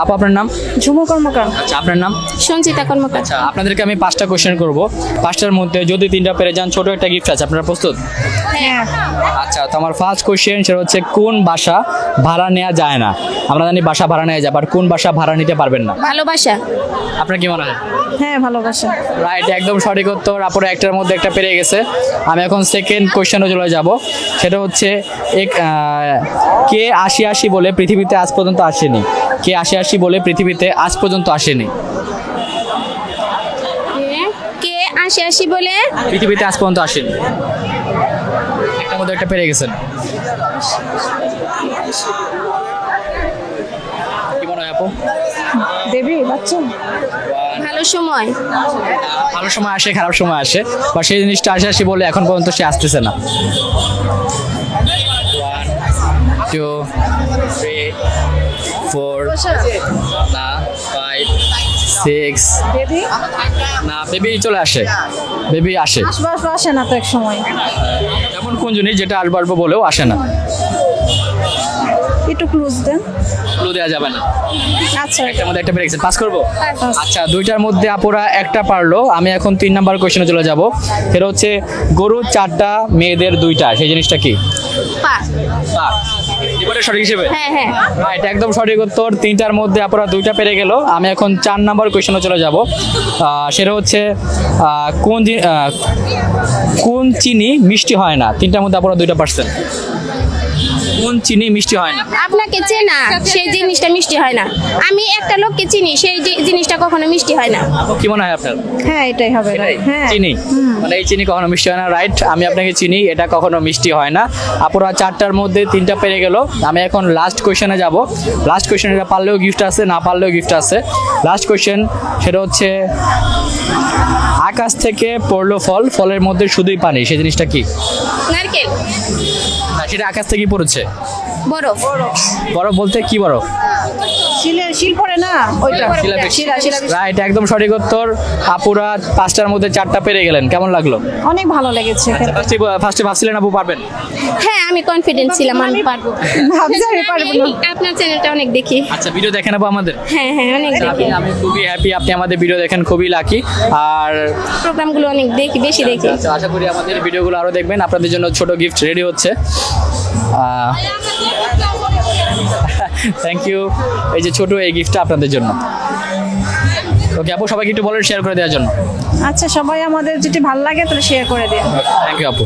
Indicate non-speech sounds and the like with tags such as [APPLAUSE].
আপু আপনার নাম? ঝুমু কর্মকার। আচ্ছা আপনার নাম? সঞ্চিতা কর্মকার। আচ্ছা আপনাদেরকে আমি পাঁচটা কোশ্চেন করব। পাঁচটার মধ্যে যদি তিনটা পেরে যান ছোট একটা গিফট আছে আপনারা প্রস্তুত? হ্যাঁ। আচ্ছা তো আমার ফার্স্ট কোশ্চেন সেটা হচ্ছে কোন বাসা ভাড়া নেওয়া যায় না? আমরা জানি বাসা ভাড়া নেওয়া যায় বাট কোন বাসা ভাড়া নিতে পারবেন না? ভালোবাসা। আপনার কি মনে হয়? হ্যাঁ ভালোবাসা। রাইট একদম সঠিক উত্তর। আপুরা একটার মধ্যে একটা পেরে গেছে। আমি এখন সেকেন্ড কোশ্চেনে চলে যাব। সেটা হচ্ছে এক কে আশি আশি বলে পৃথিবীতে আজ পর্যন্ত আসেনি? কে আশি আসি বলে পৃথিবীতে আজ পর্যন্ত আসেনি? কে? আশি আশি বলে? পৃথিবীতে আজ পর্যন্ত আসেনি। একটার মধ্যে একটা পেরে গেছেন। কি মনে হয় আপু? দেবী বাচ্চা। ভালো সময়। ভালো সময় আসে খারাপ সময় আসে বা সেই জিনিসটা আসে আসি বলে এখন পর্যন্ত সে আসতেছে না। টু থ্রি ফোর না ফাইভ সিক্স না বেবি চলে আসে। বেবি আসে। আসব আসব আসে না তো এক সময়। এমন কোন জিনিস যেটা আসবে আসব বলেও আসে না। একটু ক্লোজ দেন। ক্লু দেওয়া যাবে না। আচ্ছা। একটার মধ্যে একটা পেরে গেছে পাস করব আচ্ছা দুইটার মধ্যে আপুরা একটা পারল। আমি এখন তিন নাম্বার কোয়েশনে চলে যাব। সেটা হচ্ছে গরু চারটা মেয়েদের দুইটা। সেই জিনিসটা কি? পা এবারে সঠিক হিসেবে? হ্যাঁ হ্যাঁ। রাইট একদম সঠিক উত্তর। তিনটার মধ্যে আপনারা দুইটা পেরে গেল। আমি এখন চার নাম্বার কোয়েশনে চলে যাব। সেটা হচ্ছে কোন কোন চিনি মিষ্টি হয় না? তিনটার মধ্যে আপনারা দুইটা পারছেন। কোন চিনি মিষ্টি হয় না? আপনাকে চেনা সেই জিনিসটা মিষ্টি হয় না। আমি একটা লোককে চিনি সেই জিনিসটা কখনো মিষ্টি হয় না। কি মনে হয় আপনার? হ্যাঁ এটাই হবে। হ্যাঁ। চিনি? মানে এই চিনি কখনো মিষ্টি হয় না রাইট? আমি আপনাকে চিনি এটা কখনো মিষ্টি হয় না। আপুরা চারটার মধ্যে তিনটা পেরে গেল। আমি এখন লাস্ট কোয়েশনে যাব। লাস্ট কোয়েশন এটা পারলেও গিফট আছে না পারলেও গিফট আছে। লাস্ট কোয়েশন সেটা হচ্ছে আকাশ থেকে পড়ল ফল ফলের মধ্যে শুধুই পানি সেই জিনিসটা কি? নারকেল। না, সেটা আকাশ থেকে পড়েছে। বরফ। বরফ বলতে কি বরফ? শিলে না? ওইটা। শিলা শিলা রাইট একদম সঠিক উত্তর। আপুরা পাঁচটার মধ্যে চারটা পেরে গেলেন। কেমন লাগল? অনেক ভালো লেগেছে ফার্স্টে ফার্স্টে ভাবছিলেন আপু পারবেন? হ্যাঁ আমি কনফিডেন্ট ছিলাম আমি পারব। ভাবছি আমি পারব না। আপনার চ্যানেলটা অনেক দেখি। আচ্ছা ভিডিও দেখে নেব আমাদের? হ্যাঁ হ্যাঁ অনেক দেখি। আমি আমি খুবই হ্যাপি আপনি আমাদের ভিডিও দেখেন খুবই লাকি আর প্রোগ্রামগুলো অনেক দেখি বেশি দেখি। আচ্ছা, আশা করি আমাদের ভিডিওগুলো আরও দেখবেন। আপনাদের জন্য ছোট গিফট রেডি হচ্ছে। [LAUGHS] থ্যাংক ইউ এই যে ছোট এই গিফটটা আপনাদের জন্য। ওকে আপু সবাইকে একটু বলেন শেয়ার করে দেওয়ার জন্য। আচ্ছা সবাই আমাদের যেটি ভালো লাগে তাহলে শেয়ার করে দিন। থ্যাংক ইউ আপু।